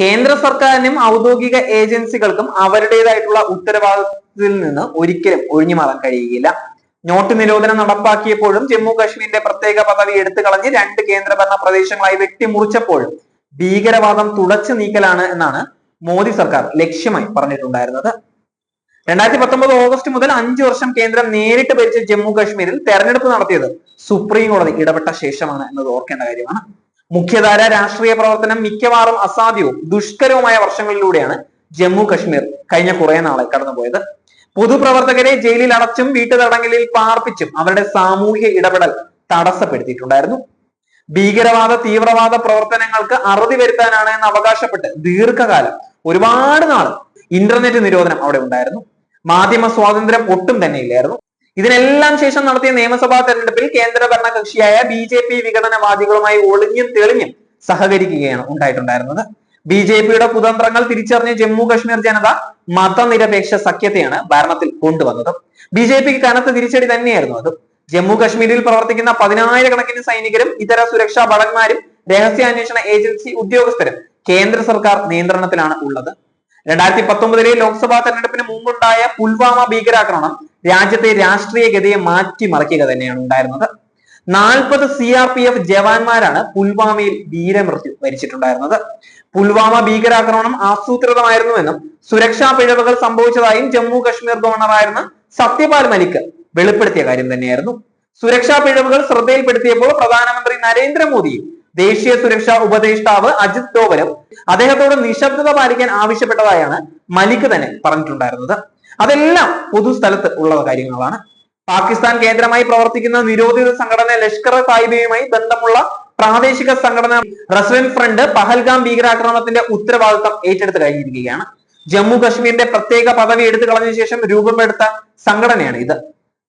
കേന്ദ്ര സർക്കാരിനും ഔദ്യോഗിക ഏജൻസികൾക്കും അവരുടേതായിട്ടുള്ള ഉത്തരവാദിത്തത്തിൽ നിന്ന് ഒരിക്കലും ഒഴിഞ്ഞു മാറാൻ കഴിയുകയില്ല. നോട്ട് നിരോധനം നടപ്പാക്കിയപ്പോഴും ജമ്മു കാശ്മീരിന്റെ പ്രത്യേക പദവി എടുത്തു കളഞ്ഞ് രണ്ട് കേന്ദ്രഭരണ പ്രദേശങ്ങളായി വെട്ടിമുറിച്ചപ്പോഴും ഭീകരവാദം തുടച്ചു നീക്കലാണ് എന്നാണ് മോദി സർക്കാർ ലക്ഷ്യമായി പറഞ്ഞിട്ടുണ്ടായിരുന്നത്. രണ്ടായിരത്തി പത്തൊമ്പത് ഓഗസ്റ്റ് മുതൽ അഞ്ചു വർഷം കേന്ദ്രം നേരിട്ട് ഭരിച്ച ജമ്മു കാശ്മീരിൽ തെരഞ്ഞെടുപ്പ് നടത്തിയത് സുപ്രീം കോടതി ഇടപെട്ട ശേഷമാണ് എന്നത് ഓർക്കേണ്ട കാര്യമാണ്. മുഖ്യധാര രാഷ്ട്രീയ പ്രവർത്തനം മിക്കവാറും അസാധ്യവും ദുഷ്കരവുമായ വർഷങ്ങളിലൂടെയാണ് ജമ്മു കശ്മീർ കഴിഞ്ഞ കുറെ നാളെ കടന്നുപോയത്. പൊതുപ്രവർത്തകരെ ജയിലിൽ അടച്ചും വീട്ടുതടങ്കലിൽ പാർപ്പിച്ചും അവരുടെ സാമൂഹ്യ ഇടപെടൽ തടസ്സപ്പെടുത്തിയിട്ടുണ്ടായിരുന്നു. ഭീകരവാദ തീവ്രവാദ പ്രവർത്തനങ്ങൾക്ക് അറുതി വരുത്താനാണ് എന്ന് അവകാശപ്പെട്ട് ദീർഘകാലം ഒരുപാട് നാൾ ഇന്റർനെറ്റ് നിരോധനം അവിടെ ഉണ്ടായിരുന്നു. മാധ്യമ സ്വാതന്ത്ര്യം ഒട്ടും തന്നെ ഇല്ലായിരുന്നു. ഇതിനെല്ലാം ശേഷം നടത്തിയ നിയമസഭാ തെരഞ്ഞെടുപ്പിൽ കേന്ദ്ര ഭരണ കക്ഷിയായ ബി ജെ പി വിഘടനവാദികളുമായി ഒളിഞ്ഞും തെളിഞ്ഞും സഹകരിക്കുകയാണ് ഉണ്ടായിട്ടുണ്ടായിരുന്നത്. ബി ജെ പിയുടെ കുതന്ത്രങ്ങൾ തിരിച്ചറിഞ്ഞ ജമ്മു കശ്മീർ ജനത മതനിരപേക്ഷ സഖ്യത്തെയാണ് ഭരണത്തിൽ കൊണ്ടുവന്നത്. ബി ജെ പിക്ക് കനത്ത തിരിച്ചടി തന്നെയായിരുന്നു അത്. ജമ്മു കശ്മീരിൽ പ്രവർത്തിക്കുന്ന പതിനായിരക്കണക്കിന് സൈനികരും ഇതര സുരക്ഷാ ഭടന്മാരും രഹസ്യാന്വേഷണ ഏജൻസി ഉദ്യോഗസ്ഥരും കേന്ദ്ര സർക്കാർ നിയന്ത്രണത്തിലാണ് ഉള്ളത്. രണ്ടായിരത്തി പത്തൊമ്പതിലെ ലോക്സഭാ തെരഞ്ഞെടുപ്പിന് മുമ്പുണ്ടായ പുൽവാമ ഭീകരാക്രമണം രാജ്യത്തെ രാഷ്ട്രീയ ഗതിയെ മാറ്റിമറിക്കുക തന്നെയാണ് ഉണ്ടായിരുന്നത്. നാൽപ്പത് സി ആർ പി എഫ് ജവാന്മാരാണ് പുൽവാമയിൽ വീരമൃത്യു വരിച്ചിട്ടുണ്ടായിരുന്നത്. പുൽവാമ ഭീകരാക്രമണം ആസൂത്രിതമായിരുന്നുവെന്നും സുരക്ഷാ പിഴവുകൾ സംഭവിച്ചതായും ജമ്മു കശ്മീർ ഗവർണറായിരുന്ന സത്യപാൽ മലിക് വെളിപ്പെടുത്തിയ കാര്യം തന്നെയായിരുന്നു. സുരക്ഷാ പിഴവുകൾ ശ്രദ്ധയിൽപ്പെടുത്തിയപ്പോൾ പ്രധാനമന്ത്രി നരേന്ദ്രമോദിയും ദേശീയ സുരക്ഷാ ഉപദേഷ്ടാവ് അജിത് ഡോവലും അദ്ദേഹത്തോട് നിശബ്ദത പാലിക്കാൻ ആവശ്യപ്പെട്ടതായാണ് മലിക് തന്നെ പറഞ്ഞിട്ടുണ്ടായിരുന്നത്. അതെല്ലാം പൊതുസ്ഥലത്ത് ഉള്ള കാര്യങ്ങളാണ്. പാകിസ്ഥാൻ കേന്ദ്രമായി പ്രവർത്തിക്കുന്ന നിരോധിത സംഘടന ലഷ്കർ തായ്ബയുമായി ബന്ധമുള്ള പ്രാദേശിക സംഘടന റസ്വൻ ഫ്രണ്ട് പഹൽഗാം ഭീകരാക്രമണത്തിന്റെ ഉത്തരവാദിത്തം ഏറ്റെടുത്ത് കഴിഞ്ഞിരിക്കുകയാണ്. ജമ്മു കശ്മീരിന്റെ പ്രത്യേക പദവി എടുത്തു കളഞ്ഞ ശേഷം രൂപമെടുത്ത സംഘടനയാണ് ഇത്.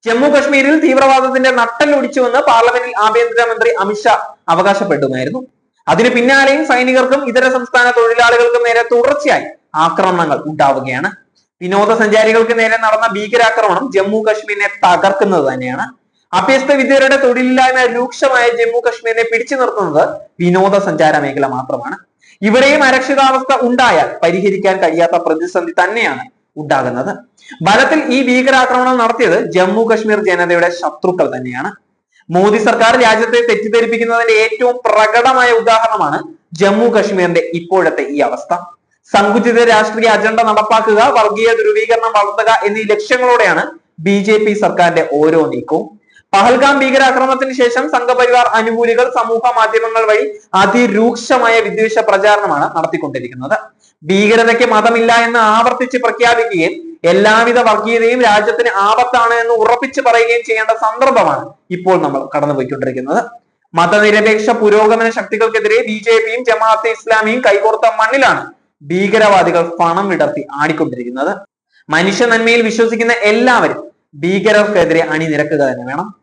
ജമ്മു കശ്മീരിൽ തീവ്രവാദത്തിന്റെ നട്ടൽ നട്ടലൊടിച്ചുവെന്ന് പാർലമെന്റിൽ ആഭ്യന്തരമന്ത്രി അമിത്ഷാ അവകാശപ്പെട്ടുമായിരുന്നു. അതിന് പിന്നാലെയും സൈനികർക്കും ഇതര സംസ്ഥാന തൊഴിലാളികൾക്കും നേരെ തുടർച്ചയായി ആക്രമണങ്ങൾ ഉണ്ടാവുകയാണ്. വിനോദസഞ്ചാരികൾക്ക് നേരെ നടന്ന ഭീകരാക്രമണം ജമ്മു കശ്മീരിനെ തകർക്കുന്നത് തന്നെയാണ്. അഭ്യസ്ത വിദ്യരുടെ തൊഴിലില്ലായ്മ രൂക്ഷമായ ജമ്മു കശ്മീരിനെ പിടിച്ചു നിർത്തുന്നത് വിനോദസഞ്ചാര മേഖല മാത്രമാണ്. ഇവിടെയും അരക്ഷിതാവസ്ഥ ഉണ്ടായാൽ പരിഹരിക്കാൻ കഴിയാത്ത പ്രതിസന്ധി തന്നെയാണ് ഉണ്ടാകുന്നത്. ബലത്തിൽ ഈ ഭീകരാക്രമണം നടത്തിയത് ജമ്മു കശ്മീർ ജനതയുടെ ശത്രുക്കൾ തന്നെയാണ്. മോദി സർക്കാർ രാജ്യത്തെ തെറ്റിദ്ധരിപ്പിക്കുന്നതിന്റെ ഏറ്റവും പ്രകടമായ ഉദാഹരണമാണ് ജമ്മു കശ്മീരിന്റെ ഇപ്പോഴത്തെ ഈ അവസ്ഥ. സങ്കുചിത രാഷ്ട്രീയ അജണ്ട നടപ്പാക്കുക വർഗീയ ധ്രുവീകരണം വളർത്തുക എന്നീ ലക്ഷ്യങ്ങളോടെയാണ് ബി ജെ പി സർക്കാരിന്റെ ഓരോ നീക്കവും. പഹൽഗാം ഭീകരാക്രമണത്തിന് ശേഷം സംഘപരിവാർ അനുകൂലികൾ സമൂഹ മാധ്യമങ്ങൾ വഴി അതിരൂക്ഷമായ വിദ്വേഷ പ്രചാരണമാണ് നടത്തിക്കൊണ്ടിരിക്കുന്നത്. ഭീകരതയ്ക്ക് മതമില്ല എന്ന് ആവർത്തിച്ച് പ്രഖ്യാപിക്കുകയും എല്ലാവിധ വർഗീയതയും രാജ്യത്തിന് ആപത്താണ് എന്ന് ഉറപ്പിച്ചു പറയുകയും ചെയ്യേണ്ട സന്ദർഭമാണ് ഇപ്പോൾ നമ്മൾ കടന്നുപോയിക്കൊണ്ടിരിക്കുന്നത്. മതനിരപേക്ഷ പുരോഗമന ശക്തികൾക്കെതിരെ ബി ജെ പിയും ജമാഅത്തെ ഇസ്ലാമിയും കൈകോർത്ത മണ്ണിലാണ് ഭീകരവാദികൾ പണം വിടർത്തി ആടിക്കൊണ്ടിരിക്കുന്നത്. മനുഷ്യ നന്മയിൽ വിശ്വസിക്കുന്ന എല്ലാവരും ഭീകരർക്കെതിരെ അണിനിരക്കുക തന്നെ വേണം.